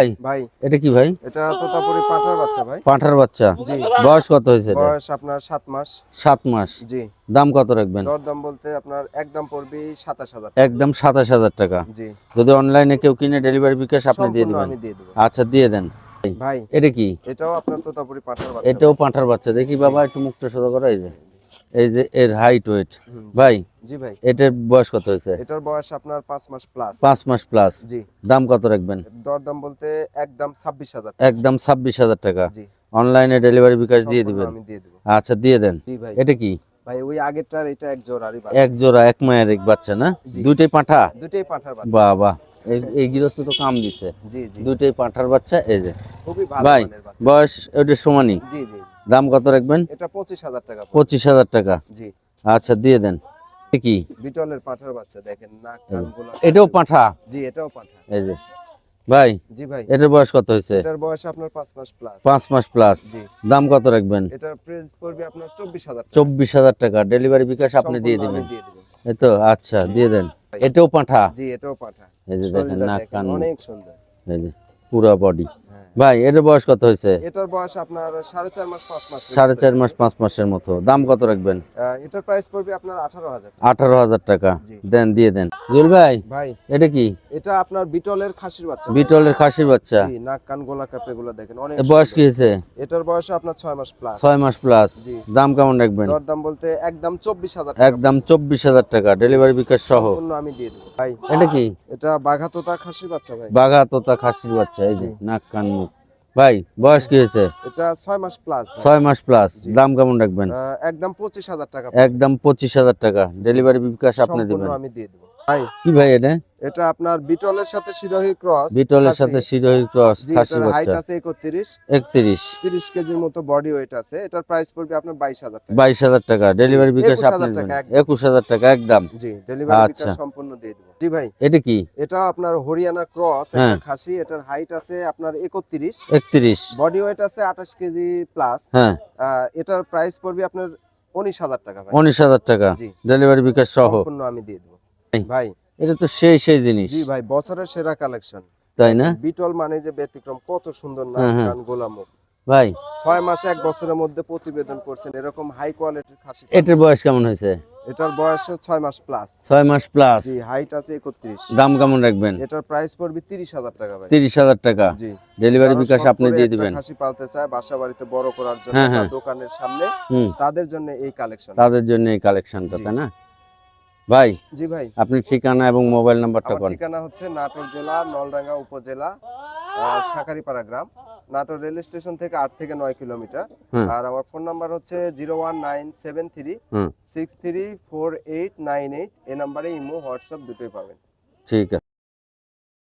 ভাই? ভাই। এটা কি ভাই? এটা তোতাপুরি পাঠার বাচ্চা ভাই। পাঁঠার বাচ্চা? জি। বয়স কত হয়েছে বয়স আপনার মাস। মাস? জি। দাম কত রাখবেন? বলতে আপনার একদম পড়বে সাতাশ হাজার একদম সাতাশ হাজার টাকা। জি। যদি অনলাইনে কেউ কিনে ডেলিভারি বিকাশ আপনি দিয়ে দিবেন। আমি দিয়ে দেবো। আচ্ছা দিয়ে দেন। ভাই এটা কি? এটাও আপনার তোতাপুরি পাঠার বাচ্চা এটাও পাঁঠার বাচ্চা। দেখি বাবা একটু মুক্ত সোজা করা এই যে। এই যে এর হাইট ওয়েট ভাই জি ভাই। এটার বয়স কত হয়েছে? এটার বয়স আপনার পাঁচ মাস প্লাস পাঁচ মাস প্লাস জি। দাম কত রাখবেন? দরদাম বলতে একদম ছাব্বিশ হাজার একদম ছাব্বিশ হাজার টাকা। জি। অনলাইনে ডেলিভারি বিকাশ দিয়ে দিবেন। আমি দিয়ে দেবো। আচ্ছা দিয়ে দেন। জি ভাই। এটা কি? ভাই ওই আগেরটার এটা এক জোড়ারই এক জোড়া এক মায়ের এক বাচ্চা না। দুইটাই পাঁঠা? দুটেই পাঠার বাচ্চা। বাহ বাহ। এই গৃহস্থ তো কাম দিছে। জি জি। দুইটাই পাঁঠার বাচ্চা এই যে। খুবই ভালো ভাই বয়স ওইটার সমানই? জি জি। দাম কত রাখবেন? এটা পঁচিশ হাজার টাকা। পঁচিশ হাজার টাকা। জি। আচ্ছা দিয়ে দেন। এ কি? বিটলের পাঠার বাচ্চা দেখেন নাক কানগুলো এটাও পাঁঠা? জি এটাও পাঠা। এই যে ভাই জি ভাই। এটার বয়স কত হয়েছে? এটার বয়স আপনার পাঁচ মাস প্লাস পাঁচ মাস প্লাস জি। দাম কত রাখবেন? এটার প্রাইস পড়বে আপনার চব্বিশ হাজার টাকা। চব্বিশ হাজার টাকা। ডেলিভারি বিকাশ আপনি দিয়ে দিবেন। এই তো আচ্ছা দিয়ে দেন। এটাও পাঁঠা? জি এটাও পাঠা। এই যে দেখেন নাক কান। অনেক সুন্দর। এই যে পুরা বডি ভাই এটার বয়স কত হয়েছে? এটার বয়স আপনার সাড়ে চার মাস পাঁচ মাস সাড়ে চার মাস পাঁচ মাসের মতো। দাম কত রাখবেন? এটার প্রাইস পড়বে আপনার আঠারো হাজার আঠারো হাজার টাকা। দেন দিয়ে দেন। জুল ভাই ভাই। এটা কি? এটা আপনার বিটলের খাসির বাচ্চা। বিটলের খাসির বাচ্চা। জি নাক কান গোলা কাপড়ে গুলো দেখেন অনেক বয়স কি হয়েছে? এটার বয়স আপনার ছয় মাস প্লাস ছয় মাস প্লাস জি। দাম কেমন রাখবেন? দরদাম বলতে একদম চব্বিশ হাজার একদম চব্বিশ হাজার টাকা। ডেলিভারি বিকাশ সহ। আমি দিয়ে দেবো। ভাই এটা কি? এটা বাঘাতোতা খাসির বাচ্চা ভাই। বাঘা তোতা খাসির বাচ্চা এই যে নাক কান ভাই বয়স কি হয়েছে? এটা মাস প্লাস মাস প্লাস দাম কেমন রাখবেন? একদম পঁচিশ হাজার টাকা একদম পঁচিশ হাজার টাকা। ডেলিভারি বিকাশ আপনি দিবেন। আমি দিয়ে দেবো। ভাই কি ভাই এটা? এটা আপনার বিটলের সাথে শিরোহী ক্রস বিটলের সাথে ক্রস হাইট আছে একত্রিশ। একত্রিশ। তিরিশ কেজির মতো বডি ওয়েট আছে। এটার প্রাইস পড়বে আপনার বাইশ হাজার টাকা। ডেলিভারি বিকাশ 21,000 টাকা একদম। একুশ হাজার টাকা একদম। জি ডেলিভারি আচ্ছা। বিকাশ সম্পূর্ণ দিয়ে দেবো। জি ভাই। এটা কি? এটা আপনার হরিয়ানা ক্রস হ্যাঁ। একটা খাসি এটার হাইট আছে আপনার একত্রিশ। একত্রিশ। বডি ওয়েট আছে আঠাশ কেজি প্লাস হ্যাঁ। এটার প্রাইস পড়বে আপনার উনিশ হাজার টাকা ভাই। উনিশ হাজার টাকা। ডেলিভারি বিকাশ সহ। সম্পূর্ণ আমি দিয়ে দেবো। ভাই। এটা তো সেই সেই জিনিস। জি ভাই বছরের সেরা কালেকশন তাই না? বিটল মানে যে ব্যতিক্রম কত সুন্দর নাচ হ্যাঁ, হ্যাঁ। গান গোলামুখ ভাই। ছয় মাসে এক বছরের মধ্যে প্রতিবেদন করছেন এরকম হাই কোয়ালিটির খাসি। এটার বয়স কেমন হয়েছে? এটার বয়স ছয় মাস প্লাস ছয় মাস প্লাস জি হাইট আছে একত্রিশ। দাম কেমন রাখবেন? এটার প্রাইস পড়বে তিরিশ হাজার টাকা ভাই। তিরিশ হাজার টাকা। জি। ডেলিভারি বিকাশ আপনি দিয়ে দিবেন। খাসি পালতে চায় বাসা বাড়িতে বড় করার জন্য হ্যাঁ, হ্যাঁ। দোকানের সামনে তাদের জন্য এই কালেকশন তাদের জন্য এই কালেকশনটা। তাই না? ভাই জি ভাই। আপনি ঠিকানা এবং মোবাইল নাম্বারটা কোন ঠিকানা হচ্ছে নাটোর জেলা নলডাঙ্গা উপজেলা শাকারিপাড়া গ্রাম। নাটোর রেল স্টেশন থেকে আট থেকে নয় কিলোমিটার। আর আমার ফোন নাম্বার হচ্ছে zero one nine seven three six three four eight nine eight. এই নাম্বারে ইমো হোয়াটসঅ্যাপ দুটোই পাবেন। ঠিক আছে।